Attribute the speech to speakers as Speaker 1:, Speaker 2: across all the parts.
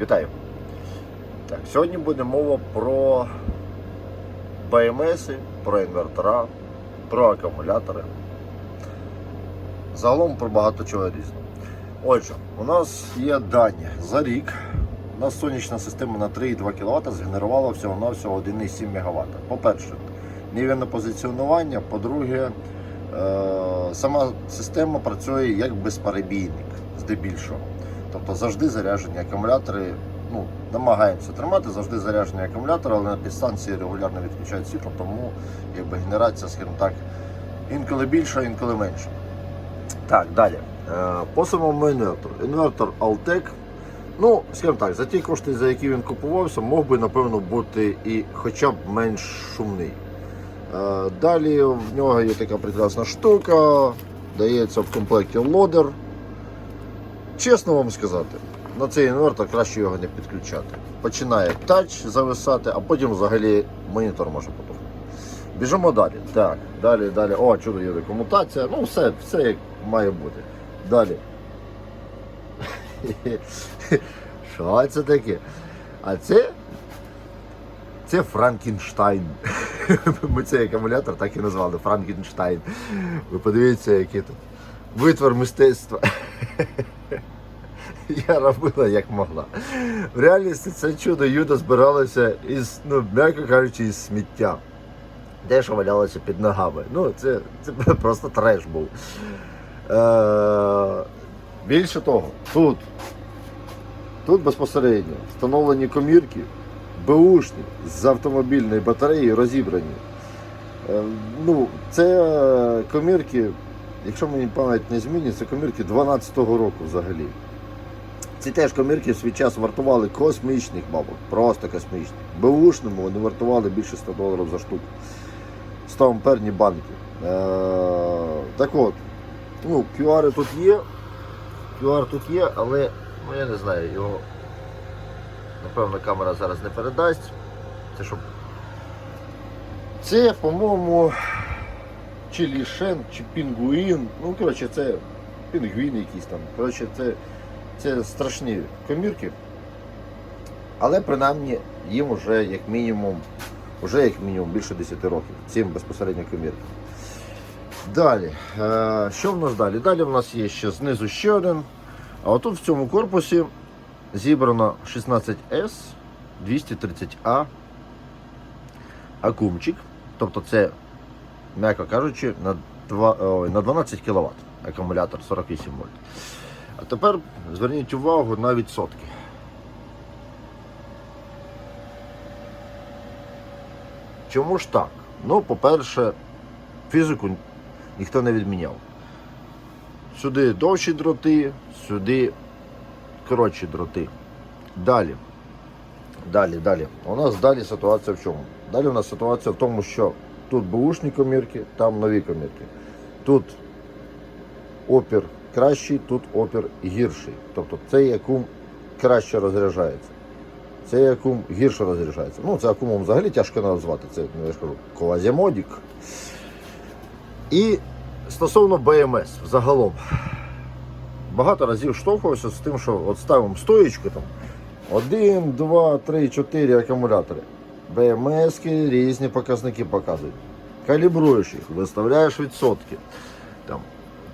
Speaker 1: Вітаю! Так, сьогодні буде мова про БМС, про інвертора, про акумулятори. Загалом про багато чого різного. Отже, у нас є дані за рік. У нас сонячна система на 3,2 кВт згенерувала всього-навсього 1,7 МВт. По-перше, невірне позиціонування. По-друге, е, сама система працює як безперебійник, здебільшого. Тобто завжди заряджені акумулятори. Ну, намагаємося тримати завжди заряджені акумулятори, але на підстанції регулярно відключають світло, тому якби генерація, скажімо так, інколи більша, інколи менша. Так, далі. Е, По самому інвертору. Інвертор Altec. Ну, скажімо так, за ті кошти, за які він купувався, мог би, напевно, бути і хоча б менш шумний. Е, Далі в нього є така прекрасна штука, дається в комплекті лодер. Чесно вам сказати, на цей інвертор краще його не підключати. Починає тач зависати, а потім взагалі монітор може потухнути. Біжимо далі. Так, далі, далі. О, чудо є комутація. Ну, все, все як має бути. Далі. Що це таке? А це. Це Франкенштайн. Ми цей акумулятор так і назвали Франкенштайн. Ви подивіться, який тут витвор мистецтва. Я робила як могла. В реальності це чудо юдо збиралося із, ну, м'яко кажучи, із сміття. Де що валялося під ногами. Ну, це, це просто треш був. Е, більше того, тут, тут безпосередньо встановлені комірки, беушні з автомобільної батареї розібрані. Е, ну, це е, комірки, якщо мені пам'ять не змінює, це комірки 12-го року взагалі. Ці теж комірки в свій час вартували космічних бабок, просто космічних. Беушними вони вартували більше 100 доларів за штуку. 100 амперні банки. Е, так от, ну, QR тут є. QR тут є, але ну, я не знаю, його напевно камера зараз не передасть. Це щоб. Це, по-моєму, чи лішен, чи пінгуїн. Ну, коротше, це пінгвін якийсь там. Коротше, це, це страшні комірки. Але принаймні їм вже як мінімум, вже як мінімум більше 10 років. Цим безпосередньо коміркам. Далі. Е, що в нас далі? Далі в нас є ще знизу ще один. А отут в цьому корпусі зібрано 16S 230A акумчик. Тобто це, м'яко кажучи, на, 2, ой, на 12 кВт акумулятор 48 вольт. А тепер зверніть увагу на відсотки. Чому ж так? Ну, по-перше, фізику ніхто не відміняв. Сюди довші дроти, сюди коротші дроти. Далі. Далі, далі. У нас далі ситуація в чому? Далі у нас ситуація в тому, що тут бушні комірки, там нові комірки. Тут опір кращий, тут опір гірший. Тобто цей акум краще розряджається. Цей акум гірше розряджається. Ну, це акумом взагалі тяжко назвати. Це, ну, я ж кажу, квазімодік. І стосовно БМС загалом. Багато разів штовхувався з тим, що от ставимо стоїчку там. Один, два, три, чотири акумулятори. БМС різні показники показують. Калібруєш їх, виставляєш відсотки. Там,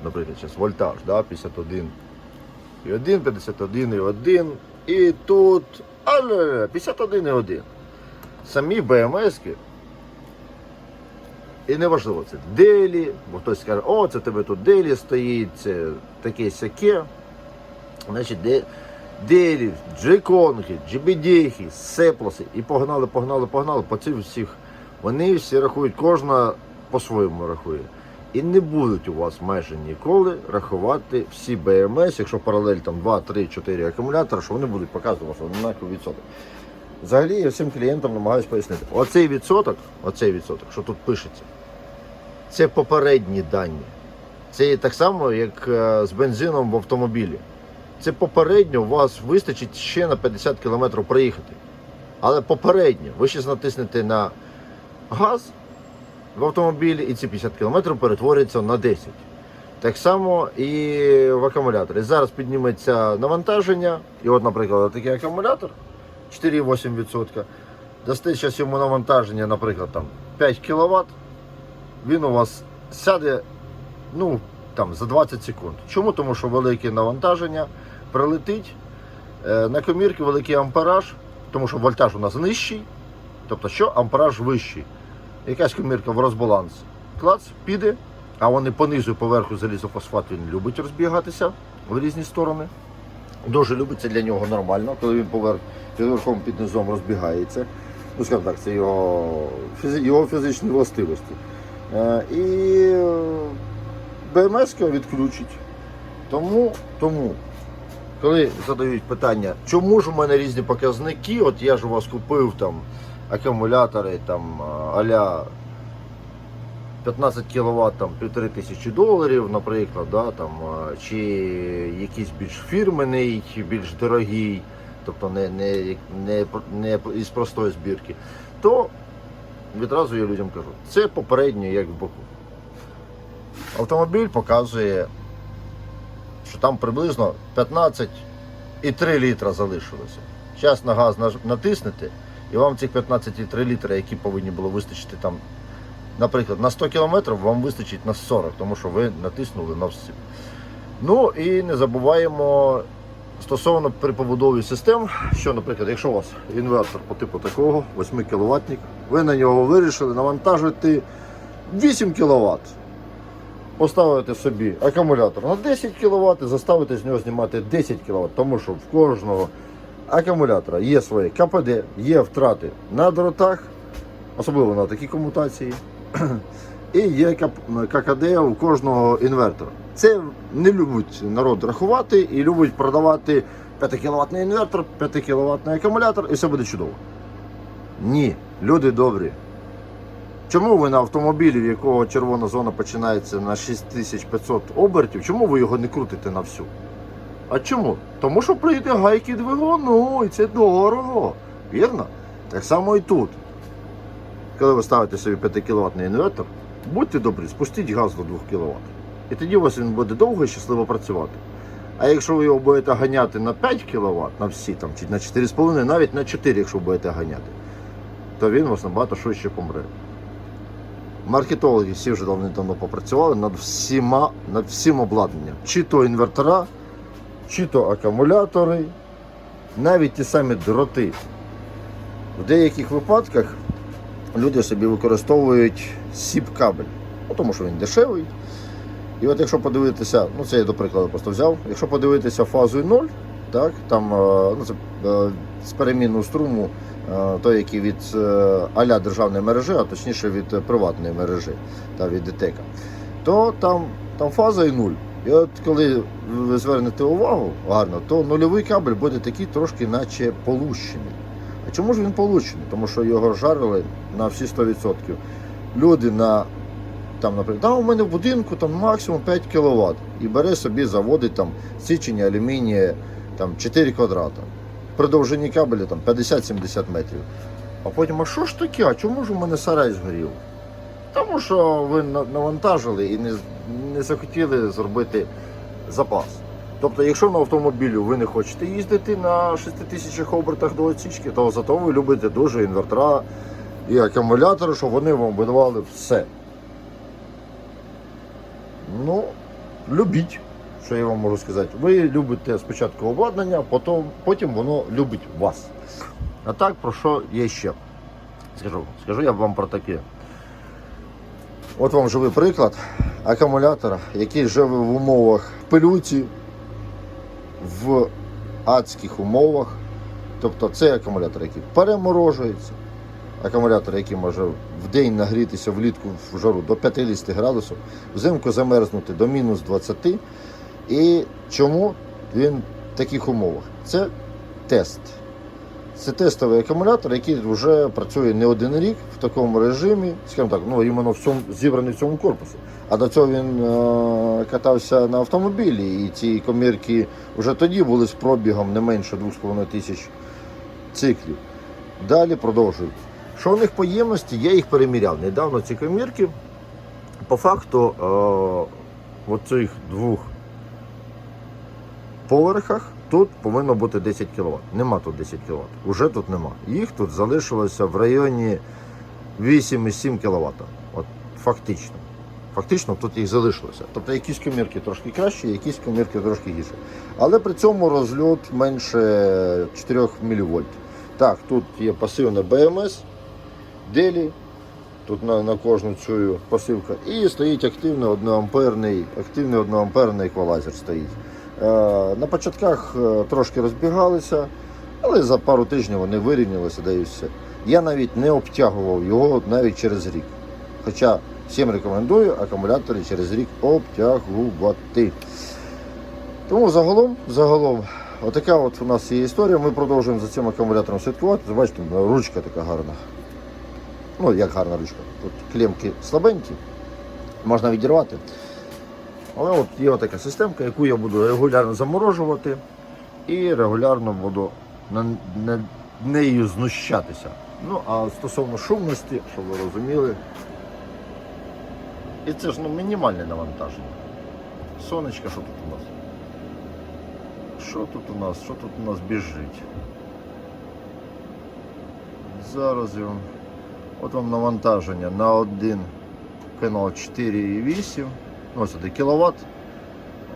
Speaker 1: наприклад, зараз вольтаж, да, 51. І 1, 51 і 1. І тут але 51 і 1. Самі БМСки. І неважливо, це делі, бо хтось скаже, о, це тебе тут делі стоїть, це таке сяке. Значить, де, делі, джеконги, джебедехи, сеплоси. І погнали, погнали, погнали. По цих всіх вони всі рахують, кожна по-своєму рахує. І не будуть у вас майже ніколи рахувати всі БМС, якщо паралель там 2, 3, 4 акумулятори, що вони будуть показувати, що однаковий відсоток. Взагалі я всім клієнтам намагаюся пояснити. Оцей відсоток, оцей відсоток, що тут пишеться, це попередні дані. Це так само, як е, з бензином в автомобілі. Це попередньо у вас вистачить ще на 50 км проїхати. Але попередньо ви ще натиснете на газ в автомобілі і ці 50 км перетворюються на 10. Так само і в акумуляторі. Зараз підніметься навантаження, і от, наприклад, такий акумулятор 4,8%. Дасте зараз йому навантаження, наприклад, там 5 кВт, він у вас сяде ну, там, за 20 секунд. Чому? Тому що велике навантаження прилетить. Е, На комірки великий ампераж, тому що вольтаж у нас нижчий, тобто що ампераж вищий. Якась комірка в розбаланс. Клац, піде, а вони по низу, поверху залізофосфат він любить розбігатися в різні сторони. Дуже любить, це для нього нормально, коли він поверх, під верхом під низом розбігається. Ну, скажімо так, це його, його фізичні властивості. Е, І БМС відключить. Тому, тому, коли задають питання, чому ж у мене різні показники, от я ж у вас купив там акумулятори там аля 15 кВт, там півтори тисячі доларів, наприклад, да, там, чи якийсь більш фірменний, більш дорогий, тобто не, не, не, не із простої збірки, то відразу я людям кажу, це попередньо як в боку. Автомобіль показує, що там приблизно 15,3 літра залишилося. Зараз на газ натиснете, і вам цих 15,3 літра, які повинні було вистачити там, наприклад, на 100 км, вам вистачить на 40, тому що ви натиснули на всі. Ну і не забуваємо стосовно при побудові систем, що, наприклад, якщо у вас інвертор по типу такого, 8 кВт, ви на нього вирішили навантажити 8 кВт. Поставите собі акумулятор на 10 кВт і заставите з нього знімати 10 кВт, тому що в кожного акумулятора є своє КПД, є втрати на дротах, особливо на такій комутації, і є ККД у кожного інвертора. Це не любить народ рахувати і любить продавати 5 кВт інвертор, 5 кВт акумулятор і все буде чудово. Ні, люди добрі. Чому ви на автомобілі, в якого червона зона починається на 6500 обертів, чому ви його не крутите на всю? А чому? Тому що прийде гайки двигуну, і це дорого. Вірно? Так само і тут. Коли ви ставите собі 5 кВт інвертор, будьте добрі, спустіть газ до 2 кВт. І тоді у вас він буде довго і щасливо працювати. А якщо ви його будете ганяти на 5 кВт, на всі там, чи на 4,5, навіть на 4, якщо будете ганяти, то він у вас набагато швидше помре. Маркетологи всі вже давно попрацювали над всіма, над всім обладнанням. Чи то інвертора, чи то акумулятори, навіть ті самі дроти. В деяких випадках люди собі використовують сіп-кабель, ну, тому що він дешевий. І от якщо подивитися, ну це я до прикладу просто взяв, якщо подивитися фазою 0, так, там е, ну, це, е, з перемінну струму, той, який від е, аля державної мережі, а точніше від е, приватної мережі та від ДТЕКа, то там, там фаза і 0. І от коли ви звернете увагу гарно, то нульовий кабель буде такий трошки наче полущений. А чому ж він получений? Тому що його жарили на всі 100%. Люди на там, наприклад, да, у мене в будинку там максимум 5 кВт. І бере собі, заводить там січення алюмінія там 4 квадрата. При довжині кабеля там 50-70 метрів. А потім, а що ж таке? А чому ж у мене сарай згорів? Тому що ви навантажили і не, не захотіли зробити запас. Тобто, якщо на автомобілю ви не хочете їздити на 6 тисячах обертах до отсічки, то зато ви любите дуже інвертора і акумулятори, щоб вони вам видавали все. Ну, любіть, що я вам можу сказати. Ви любите спочатку обладнання, потім, потім воно любить вас. А так, про що я ще скажу? Скажу я вам про таке. От вам живий приклад акумулятора, який живе в умовах пилюці, в адських умовах. Тобто це акумулятор, який переморожується, акумулятор, який може в день нагрітися влітку в жару до 50 градусів, взимку замерзнути до мінус 20. І чому він в таких умовах? Це тест. Це тестовий акумулятор, який вже працює не один рік в такому режимі, скажімо так, ну іменно в цьому зібраний в цьому корпусі. А до цього він е, катався на автомобілі, і ці комірки вже тоді були з пробігом не менше 2,5 тисяч циклів. Далі продовжують. Що у них по ємності, я їх переміряв. Недавно ці комірки. По факту, е, в цих двох поверхах тут повинно бути 10 кВт. Нема тут 10 кВт. Уже тут нема. Їх тут залишилося в районі 8,7 кВт. От фактично. Фактично тут їх залишилося. Тобто якісь комірки трошки кращі, якісь комірки трошки гірші. Але при цьому розльот менше 4 мВ. Так, тут є пасивне БМС, делі, тут на, на кожну цю посилка. І стоїть активний одноамперний, активний одноамперний еквалайзер стоїть. Е, на початках е, трошки розбігалися, але за пару тижнів вони вирівнялися, да і все. Я навіть не обтягував його навіть через рік. Хоча всім рекомендую акумулятори через рік обтягувати. Тому загалом, загалом, отака от у нас є історія. Ми продовжуємо за цим акумулятором слідкувати. Бачите, ручка така гарна. Ну, як гарна ручка. Тут клемки слабенькі, можна відірвати. Але от є така системка, яку я буду регулярно заморожувати і регулярно буду на, нею знущатися. Ну, а стосовно шумності, щоб ви розуміли, і це ж ну, мінімальне навантаження. Сонечка, що тут у нас? Що тут у нас? Що тут у нас біжить? Зараз я вам. От вам навантаження на один канал 4,8. Ну, сюди кіловат.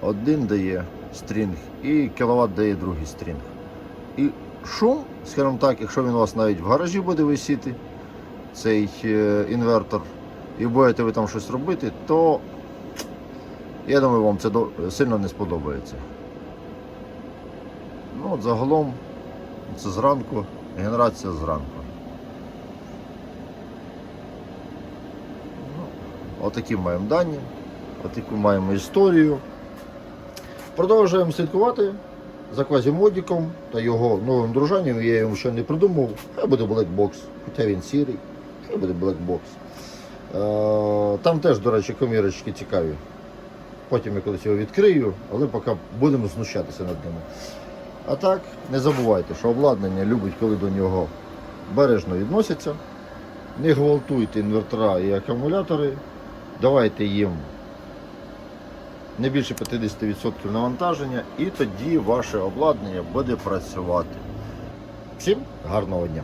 Speaker 1: Один дає стрінг і кіловат дає другий стрінг. І шум, скажімо так, якщо він у вас навіть в гаражі буде висіти, цей е, інвертор, і будете ви там щось робити, то я думаю, вам це сильно не сподобається. Ну, от загалом, це зранку, генерація зранку. Ну, Отакі маємо дані, отаку маємо історію. Продовжуємо слідкувати за квазімодіком та його новим дружанням. Я йому ще не придумав. Хай буде блекбокс, хоча він сірий, хай буде блекбокс. Там теж, до речі, комірочки цікаві. Потім я колись його відкрию, але поки будемо знущатися над ними. А так, не забувайте, що обладнання любить, коли до нього бережно відносяться. Не гвалтуйте інвертора і акумулятори. Давайте їм не більше 50% навантаження, і тоді ваше обладнання буде працювати. Всім гарного дня!